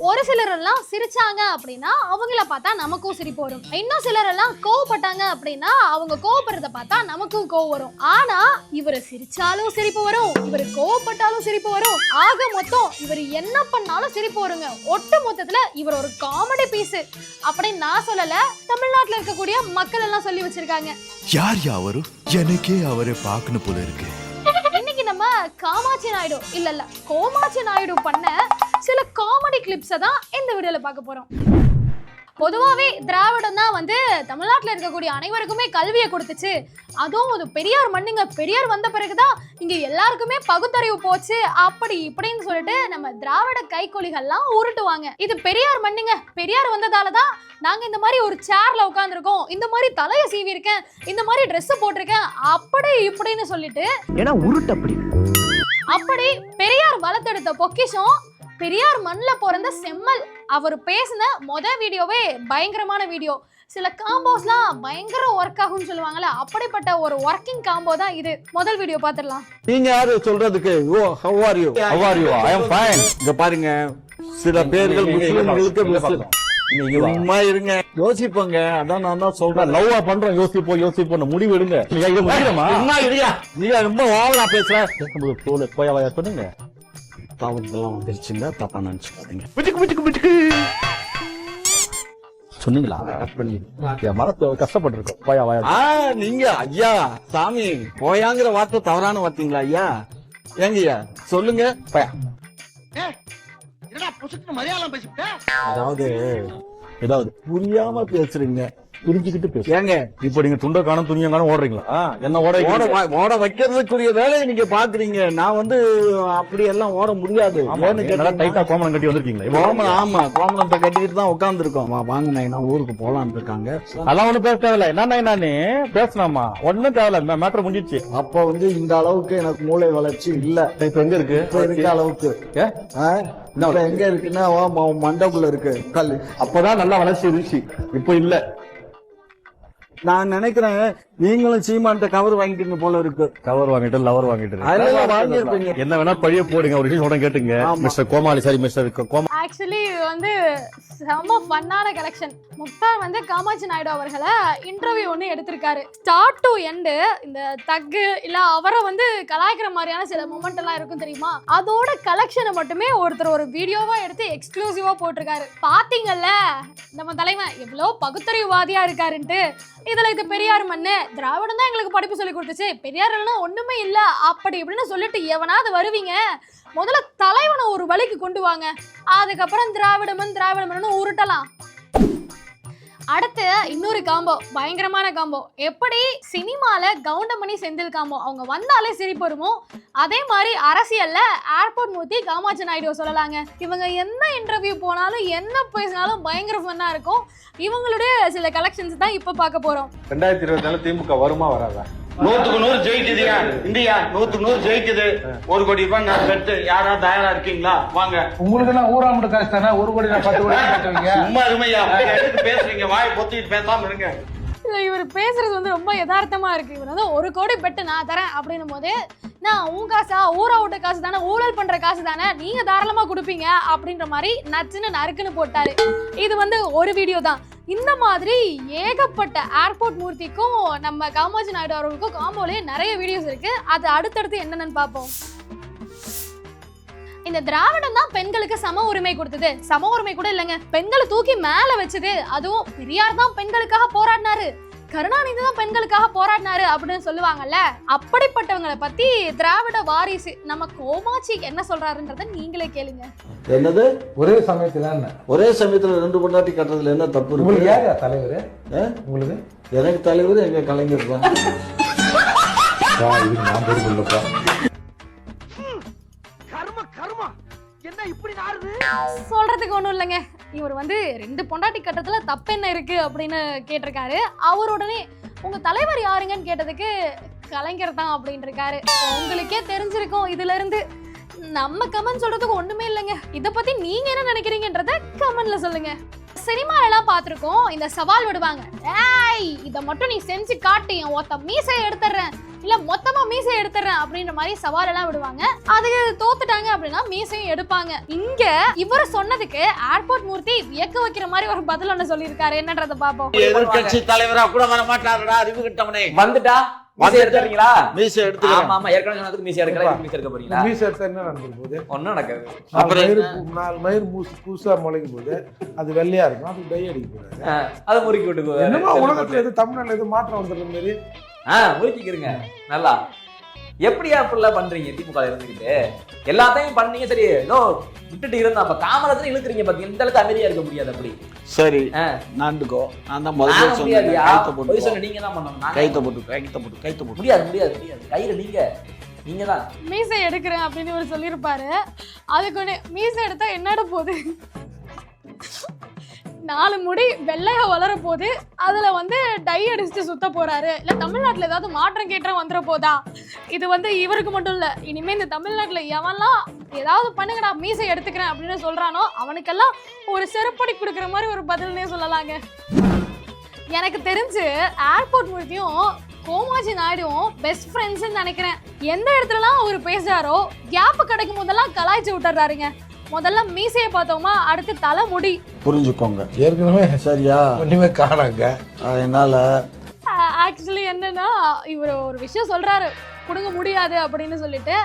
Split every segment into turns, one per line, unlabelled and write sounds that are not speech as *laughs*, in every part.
ஒரு சிலர் எல்லாம் சிரிச்சாங்க அப்படின்னா அவங்கள பார்த்தா நமக்கும் சிரிப்பு வரும். இன்னும் சிலர் எல்லாம் கோவப்பட்டாங்க அப்படின்னா அவங்க கோவப்படுறத பார்த்தா நமக்கும் கோவம் வரும். ஆனா இவர் சிரிச்சாலும் சிரிப்பு வரும் இவர் கோவப்பட்டாலும் சிரிப்பு வரும். ஆக மொத்தம் இவர் என்ன பண்ணாலும் சிரிப்பு வருங்க. ஒட்டு மொத்தத்துல இவர் ஒரு காமெடி பீஸ் அப்படின்னு நான் சொல்லல தமிழ்நாட்டுல இருக்கக்கூடிய மக்கள் எல்லாம் சொல்லி வச்சிருக்காங்க.
யார் யாவரு எனக்கே அவரை பார்க்கணும் போல இருக்கு.
இன்னைக்கு நம்ம காமாட்சி நாயுடு இல்ல இல்ல கோமாட்சி நாயுடு பண்ண சில காமெடி கிளிப்ஸை தான் இந்த வீடியோல பார்க்க போறோம். பொதுவாகவே திராவிடம் தான் வந்து தமிழ்நாட்டில் இருக்கக்கூடிய அனைவருக்குமே கல்வியை கொடுத்துச்சு. அதுவும் அது பெரியார் மண்ணுங்க. பெரியார் வந்த பிறகுதான் இங்க எல்லாருக்குமே பகுத்தறிவு போச்சு. அப்படி இப்படின்னு சொல்லிட்டு நம்ம திராவிட கைக்கூலிகள்லாம் உருட்டுவாங்க. இது பெரியார் மண்ணுங்க. பெரியார் வந்ததால தான் நாங்க இந்த மாதிரி ஒரு சேர்ல உட்காந்துருக்கோம் இந்த மாதிரி தலையை சீவி இருக்கேன் இந்த மாதிரி Dress போட்டிருக்கேன். அப்படி இப்படின்னு சொல்லிட்டு
ஏன்னா உருட்டு அப்படி.
அப்படி பெரியார் வளர்த்தெடுத்த பொக்கிஷம் பெரியார் மண்ணில் பிறந்த செம்மல். அவர் பேசின மொத வீடியோவே பயங்கரமான வீடியோ. சில காம்போஸ்லாம் பயங்கர ஒர்க் ஆகும்னு சொல்லுவாங்கல்ல அப்படிப்பட்ட ஒரு ஒர்க்கிங் காம்போ தான் இது. முதல் வீடியோ பார்த்துடலாம்
நீங்க யாரு சொல்றதுக்கு? ஓ how are you how are you I am fine இங்க பாருங்க. சில பேர்கள் முஸ்லிம்களுக்கு முஸ்லிம். சும்மா இருங்க. யோசிப்போங்க. அதான் நான் தான் சொல்றேன்.
லவ்வா பண்றோம் யோசிப்போம் யோசிப்போம் முடிவு எடுங்க. நீங்க
ரொம்ப ஓவரா பேசுற.
பேசும்போது தோலை போயா பண்ணுங்க.
தவறுதெல்லாம் வந்துருச்சுங்க. தப்பா நினைச்சுக்காதீங்க.
சொன்னீங்களா? கட் பண்ணி. மரத்தை கஷ்டப்பட்டிருக்கோம். போயா வாயா.
ஆ நீங்க ஐயா சாமி போயாங்கிற வார்த்தை தவறான வார்த்தைங்களா ஐயா? ஏங்கய்யா சொல்லுங்க. போயா அதாவது
ஏதாவது
புரியாம பேசுறீங்க.
புரிஞ்சுக்கிட்டு பேசு.
ஏங்க.
இப்போ நீங்க துண்ட காணும் துணிய காணும் ஓடுறீங்களா என்ன ஓட
ஓட வைக்கிறதுக்குரிய வேலையை நீங்க பாக்குறீங்க. நான் வந்து அப்படி எல்லாம் ஓட முடியாது.
டைட்டா கோமணம் கட்டி வந்திருக்கீங்களா? இவ்வளவு
கோமணம் ஆமா கோமணத்தை கட்டிக்கிட்டு தான் உட்காந்துருக்கோம் வாங்க நான் ஊருக்கு போலான்னு இருக்காங்க.
அதெல்லாம் ஒண்ணும் பேச தேவையில்ல. என்ன நானே பேசலாமா? ஒண்ணும் தேவையில்ல. மேட்டர் முடிஞ்சிச்சு
அப்ப வந்து இந்த அளவுக்கு எனக்கு மூளை வளர்ச்சி இல்ல.
இப்ப எங்க இருக்கு?
இருக்க அளவுக்கு. எங்க இருக்குன்னா மண்டபுல இருக்கு. கல்.
அப்பதான் நல்லா வளர்ச்சி இருந்துச்சு. இப்போ இல்ல.
நான் நினைக்கிறேன் நீங்களும் சீமான்ட்ட கவர் வாங்கிட்டீங்க போல இருக்கு.
கவர் வாங்கிட்டு லவர் வாங்கிட்டு
அதெல்லாம்
என்ன வேணா பழிய போடுங்க ஒரு விஷயம் கேட்டுங்க. மிஸ்டர் கோமாளி சாரி மிஸ்டர் கோமா
ஆக்சுவலி வந்து செம்ம ஃபன்னான கலெக்ஷன் முக்தார் வந்து காமாட்சி நாயுடு அவர்களை இன்டர்வியூ ஒன்று எடுத்திருக்காரு. ஸ்டார்ட் டு எண்டு இந்த தக்கு இல்ல அவரை வந்து கலாய்க்கிற மாதிரியான சில மொமெண்ட் எல்லாம் இருக்கும் தெரியுமா? அதோட கலெக்ஷனை மட்டுமே ஒருத்தர் ஒரு வீடியோவா எடுத்து எக்ஸ்க்ளூசிவா போட்டிருக்காரு. பாத்தீங்கல்ல நம்ம தலைவன் எவ்வளோ பகுத்தறிவுவாதியா இருக்காருன்ட்டு. இதுல இது பெரியார் மண்ணு திராவிடம் தான் எங்களுக்கு படிப்பு சொல்லி கொடுத்துச்சு. பெரியார் இல்லைன்னா ஒண்ணுமே இல்ல. அப்படி இப்படின்னு சொல்லிட்டு எவனாவது வருவீங்க. முதல்ல தலைவனை ஒரு வழிக்கு கொண்டு வாங்க. அதுக்கப்புறம் திராவிடமன் திராவிடமன்னு உருட்டலாம். அடுத்து இன்னொரு காம்போ பயங்கரமான காம்போ. எப்படி சினிமால கவுண்டமணி செந்தில் காம்போ அவங்க வந்தாலே சிரிப்பு வருமோ அதே மாதிரி அரசியல்ல ஏர்போர்ட் மூர்த்தி காமாட்சி நாயுடு சொல்லலாங்க. இவங்க என்ன இன்டர்வியூ போனாலும் என்ன பேசினாலும் பயங்கர ஃபன்னா இருக்கும். இவங்களுடைய சில கலெக்ஷன்ஸ் தான் இப்போ பார்க்க போறோம்.
ரெண்டாயிரத்தி இருபத்தி நாலு திமுக வருமா வராதா?
நூத்துக்கு நூறு ஜெயிக்குதுயா? இந்தியா நூத்துக்கு நூறு ஜெயிக்குது. ஒரு கோடி ரூபாய் நான் பெற்று யாராவது தயாரா இருக்கீங்களா? வாங்க.
உங்களுக்கு எல்லாம் ஊராமட்டு காசு தானே? ஒரு கோடி நான் பத்து கோடி *laughs*
சும்மா எதுக்கு பேசுறீங்க. வாயை பொத்திட்டு பேசாம இருங்க.
இல்ல இவர் பேசுறது வந்து ரொம்ப யதார்த்தமா இருக்கு. இவர் வந்து ஒரு கோடி பெட்டு நான் தரேன் அப்படின்னும் போது நான் உன் காசா? ஊரா விட்ட காசு தானே? ஊழல் பண்ற காசு தானே? நீங்க தாராளமா கொடுப்பீங்க? அப்படின்ற மாதிரி நச்சுன்னு நறுக்குன்னு போட்டாரு. இது வந்து ஒரு வீடியோ தான். இந்த மாதிரி ஏகப்பட்ட ஏர்போர்ட் மூர்த்திக்கும் நம்ம காமாஜி நாயுடு அவர்களுக்கும் காம்போலே நிறைய வீடியோஸ் இருக்கு. அது அடுத்தடுத்து என்னென்னு பார்ப்போம். இந்த திராவிடம் தான் பெண்களுக்கு சம உரிமை கொடுத்தது. சம உரிமை கூட இல்லைங்க. பெண்களை தூக்கி மேல வச்சது. அதுவும் பெரியார் தான் பெண்களுக்காக போராடினாரு. கருணாநிதி தான் பெண்களுக்காக போராடினாரு அப்படின்னு சொல்லுவாங்கல்ல? அப்படிப்பட்டவங்களை பத்தி திராவிட வாரிசு நம்ம கோமாச்சி என்ன சொல்றாருன்றத நீங்களே கேளுங்க.
என்னது?
ஒரே சமயத்துல என்ன?
ஒரே சமயத்துல ரெண்டு பொண்டாட்டி கட்டுறதுல என்ன தப்பு இருக்கு?
யார் தலைவர்? உங்களுக்கு?
எனக்கு தலைவர் எங்க கலைஞர் தான்.
இதுக்கு நான் பொறுப்பு இல்லப்பா.
சொல்றதுக்கு ஒன்றும் இல்லைங்க. இவர் வந்து ரெண்டு பொண்டாட்டி கட்டத்துல தப்பு என்ன இருக்கு அப்படின்னு கேட்டிருக்காரு. அவர் உடனே உங்க தலைவர் யாருங்கன்னு கேட்டதுக்கு கலைஞர் தான் அப்படின்னு இருக்காரு. உங்களுக்கே தெரிஞ்சிருக்கும் இதுல இருந்து நம்ம கமெண்ட் சொல்றதுக்கு ஒண்ணுமே இல்லைங்க. இத பத்தி நீங்க என்ன நினைக்கிறீங்கன்றத கமெண்ட்ல சொல்லுங்க. சினிமாலெல்லாம் பார்த்துருக்கோம் இந்த சவால் விடுவாங்க. ஏய் இதை மட்டும் நீ செஞ்சு காட்டு என் ஒத்த மீசை எடுத்துடுறேன். இல்ல மொத்தமா மீசை எடுத்துறேன் அப்படின்ற மாதிரி சவால் எல்லாம் விடுவாங்க. அதுக்கு தோத்துட்டாங்க அப்படின்னா மீசையும் எடுப்பாங்க. இங்க இவர் சொன்னதுக்கு ஏர்போர்ட் மூர்த்தி வியக்க வைக்கிற மாதிரி ஒரு பதில் ஒண்ணு சொல்லியிருக்காரு. என்னன்றத பாப்போம்
எதிர்கட்சி தலைவரா கூட வர மாட்டாருடா அறிவு கிட்டவனே.
வந்துட்டா? மீசை
வந்துட்டா.
எடுத்துறீங்களா?
மீசை
ஆமா
எடுத்துக்கிறேன்.
ஆமா ஏற்கனவே சொன்னதுக்கு மீசை எடுக்கல மீசை எடுக்க போறீங்களா?
மீச எடுத்தா என்ன நடந்துரும் போது?
ஒண்ணும் நடக்காது.
நாலு
அப்புறம்
மயிறு பூ- நாலு மயிர் மூசு புதுசா முளைக்கும் போது அது வெள்ளையா இருக்கும். அது டை அடிக்க கூடாது
ஆ, அதை முறுக்கி விட்டு
என்னமோ உலகத்துல எது தமிழ்நாட்டுல எது மாற்றம் வந்துடுற மாதிரி
ஆ முறுக்கிக்கிறங்க நல்லா. எப்படியா அப்படிலாம் பண்றீங்க? திமுக ல இருந்துகிட்டு. எல்லாத்தையும் பண்ணீங்க சரி ஏதோ விட்டுட்டு இருந்தா அப்ப காமராஜர் இழுக்கிறீங்க பாத்தீங்க இந்த அளவுக்கு அமைதியா இருக்க முடியாது அப்படி.
சரி. நாண்டுக்கோ நான் தான் முதல்ல சொன்னேன் கைத்த
போய்
போட்டு
சொன்ன நீங்க தான் பண்ணணும்.
கைத்த போட்டு கைத்த போட்டு கைத்த போட்டு
முடியாது முடியாது முடியாது. கையில நீங்க. நீங்க தான்.
மீசை எடுக்கிறேன் அப்படின்னு இவர் சொல்லியிருப்பாரு. அதுக்கு மீசை எடுத்தா என்னட போகுது? நாலு முடி வெள்ளையா வளர போது அதுல வந்து டை அடிச்சுட்டு சுத்த போறாரு. இல்ல தமிழ்நாட்டுல ஏதாவது மாற்றம் கேட்டா வந்துட போதா? இது வந்து இவருக்கு மட்டும் இல்ல இனிமே இந்த தமிழ்நாட்டுல எவன்லாம் ஏதாவது பண்ணுங்கடா மீசை எடுத்துக்கிறேன் அப்படின்னு சொல்றானோ அவனுக்கெல்லாம் ஒரு செருப்படி கொடுக்குற மாதிரி ஒரு பதில்னே சொல்லலாங்க. எனக்கு தெரிஞ்சு ஏர்போர்ட் மூர்த்தியும் கோமாஜி நாயுடுவும் பெஸ்ட் ஃப்ரெண்ட்ஸ்ன்னு நினைக்கிறேன். எந்த இடத்துலலாம் அவர் பேசுறாரோ கேப் கிடைக்கும் போதெல்லாம் கலாய்ச்சி விட்டுறாருங்க. முதல்ல மீசையை பார்த்தோமா அடுத்து தலை முடி
புரிஞ்சுக்கோங்க.
ஏற்கனவே
சரியா?
ஒண்ணுமே காணாங்க.
அதனால
ஆக்சுவலி என்னன்னா இவர் ஒரு விஷயம் சொல்றாரு. புடுங்க முடியாது அப்படின்னு சொல்லிட்டு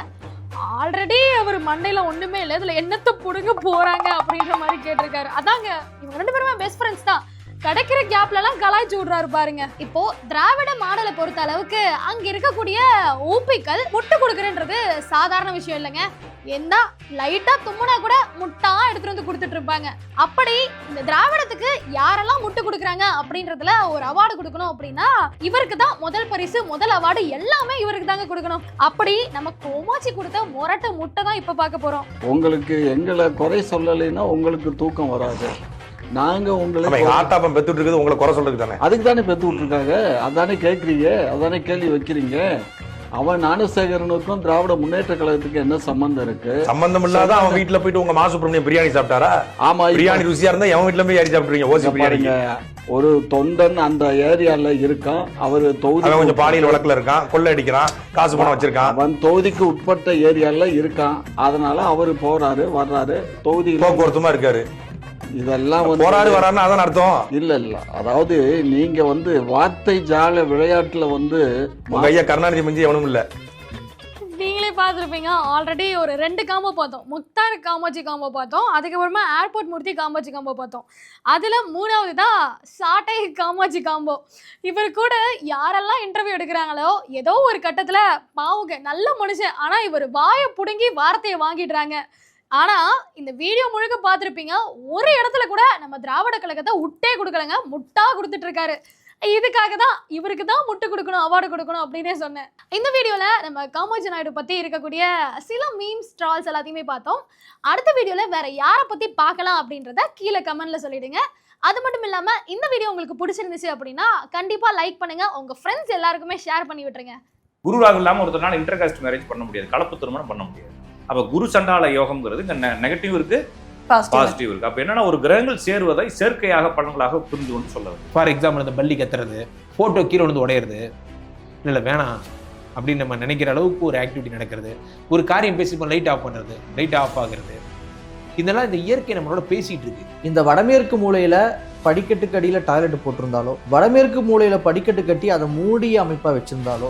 ஆல்ரெடி அவர் மண்டையில ஒண்ணுமே இல்லை இதுல என்னத்த புடுங்க போறாங்க அப்படின்ற மாதிரி கேட்டிருக்காரு. அதாங்க இவங்க ரெண்டு பேருமே பெஸ்ட் ஃப்ரெண்ட்ஸ் தான். கிடைக்கிற கேப்ல எல்லாம் கலாய்ச்சி விடுறாரு பாருங்க. இப்போ திராவிட மாடலை பொறுத்த அளவுக்கு அங்க இருக்கக்கூடிய ஊப்பிக்கள் முட்டு கொடுக்குறன்றது சாதாரண விஷயம் இல்லைங்க. என்ன லைட்டா தும்முனா கூட முட்டா எடுத்துட்டு வந்து கொடுத்துட்டு இருப்பாங்க. அப்படி இந்த திராவிடத்துக்கு யாரெல்லாம் முட்டு கொடுக்குறாங்க அப்படின்றதுல ஒரு அவார்டு கொடுக்கணும் அப்படின்னா இவருக்கு தான் முதல் பரிசு முதல் அவார்டு எல்லாமே இவருக்கு தாங்க கொடுக்கணும். அப்படி நம்ம கோமாச்சி கொடுத்த மொரட்ட முட்டை தான் இப்ப பார்க்க போறோம்.
உங்களுக்கு எங்களை குறை சொல்லலைன்னா உங்களுக்கு தூக்கம் வராது. நாங்க உங்களை
ஆட்டாப்பம் பெத்துட்டு இருக்குது உங்களை குறை சொல்றதுக்கு தானே.
அதுக்கு தானே பெத்து விட்டுருக்காங்க? அதானே கேட்குறீங்க அதானே கேள்வி வைக்கிறீங்க? அவன் ஞானசேகரனுக்கும் திராவிட முன்னேற்ற கழகத்துக்கு என்ன சம்பந்தம் இருக்கு?
சம்பந்தம் இல்லாத அவன் வீட்டுல போயிட்டு உங்க மாசுப்பிரமணியம் பிரியாணி சாப்பிட்டாரா?
ஆமா
பிரியாணி ருசியா இருந்தா எவன் வீட்டுல போய் ஏறி சாப்பிட்டுருவீங்க ஓசி பிரியாணி
ஒரு தொண்டன் அந்த ஏரியால இருக்கான். அவர் தொகுதி
கொஞ்சம் பாலியல் வழக்குல இருக்கான். கொள்ளை அடிக்கிறான். காசு பணம் வச்சிருக்கான்.
அவன் தொகுதிக்கு உட்பட்ட ஏரியால இருக்கான். அதனால அவரு போறாரு வர்றாரு. தொகுதி
போக்குவரத்துமா இருக்காரு.
இதெல்லாம் வந்து
போராடு வரான்னு அதான் அர்த்தம்.
இல்ல இல்ல. அதாவது நீங்க வந்து வார்த்தை ஜால விளையாட்டுல வந்து
ஐயா கருணாநிதி மிஞ்சி எவனும் இல்ல.
நீங்களே பார்த்துருப்பீங்க. ஆல்ரெடி ஒரு ரெண்டு காம்போ பார்த்தோம். முக்தார் காமாட்சி காம்போ பார்த்தோம். அதுக்கப்புறமா ஏர்போர்ட் மூர்த்தி காமாட்சி காம்போ பார்த்தோம். அதில் மூணாவது தான் சாட்டை காமாட்சி காம்போ இவர் கூட யாரெல்லாம் இன்டர்வியூ எடுக்கிறாங்களோ ஏதோ ஒரு கட்டத்தில் பாவுங்க நல்ல மனுஷன். ஆனால் இவர் வாயை பிடுங்கி வார்த்தையை வாங்கிடுறாங்க. ஆனால் இந்த வீடியோ முழுக்க பார்த்துருப்பீங்க ஒரு இடத்துல கூட நம்ம திராவிட கழகத்தை விட்டே கொடுக்கலங்க முட்டா கொடுத்துட்டு இருக்காரு இதுக்காக தான் இவருக்கு தான் முட்டு கொடுக்கணும் அவார்டு கொடுக்கணும் அப்படின்னே சொன்னேன். இந்த வீடியோவில் நம்ம காமோஜி நாயுடு பற்றி இருக்கக்கூடிய சில மீம்ஸ் ட்ரால்ஸ் எல்லாத்தையுமே பார்த்தோம். அடுத்த வீடியோவில் வேற யாரை பற்றி பார்க்கலாம் அப்படின்றத கீழே கமெண்ட்ல சொல்லிடுங்க. அது மட்டும் இல்லாமல் இந்த வீடியோ உங்களுக்கு பிடிச்சிருந்துச்சு அப்படின்னா கண்டிப்பாக லைக் பண்ணுங்க. உங்கள் ஃப்ரெண்ட்ஸ் எல்லாருக்குமே ஷேர் பண்ணி விட்டுருங்க.
குருவாக இல்லாமல் ஒருத்தர் நாள் இன்டர்காஸ்ட் மேரேஜ் பண்ண முடியாது. கலப்பு திருமணம் பண்ண முடியாது. அப்போ குரு சண்டால யோகம்ங்கிறது இங்கே நெகட்டிவ் இருக்கு பாசிட்டிவ் இருக்கு. அப்போ என்னன்னா ஒரு கிரகங்கள் சேருவதை சேர்க்கையாக பலன்களாக புரிந்து கொண்டு சொல்ல
ஃபார் எக்ஸாம்பிள் இந்த பள்ளி கத்துறது போட்டோ கீழே வந்து உடையிறது. இல்லை வேணாம். அப்படின்னு நம்ம நினைக்கிற அளவுக்கு ஒரு ஆக்டிவிட்டி நடக்கிறது. ஒரு காரியம் பேசி லைட் ஆஃப் பண்ணுறது லைட் ஆஃப் ஆகுறது. இதெல்லாம் இந்த இயற்கை நம்மளோட பேசிட்டு இருக்கு.
இந்த வடமேற்கு மூலையில படிக்கட்டுக்கு அடியில் டாய்லெட் போட்டிருந்தாலோ வடமேற்கு மூலையில படிக்கட்டு கட்டி அதை மூடிய அமைப்பா வச்சிருந்தாலோ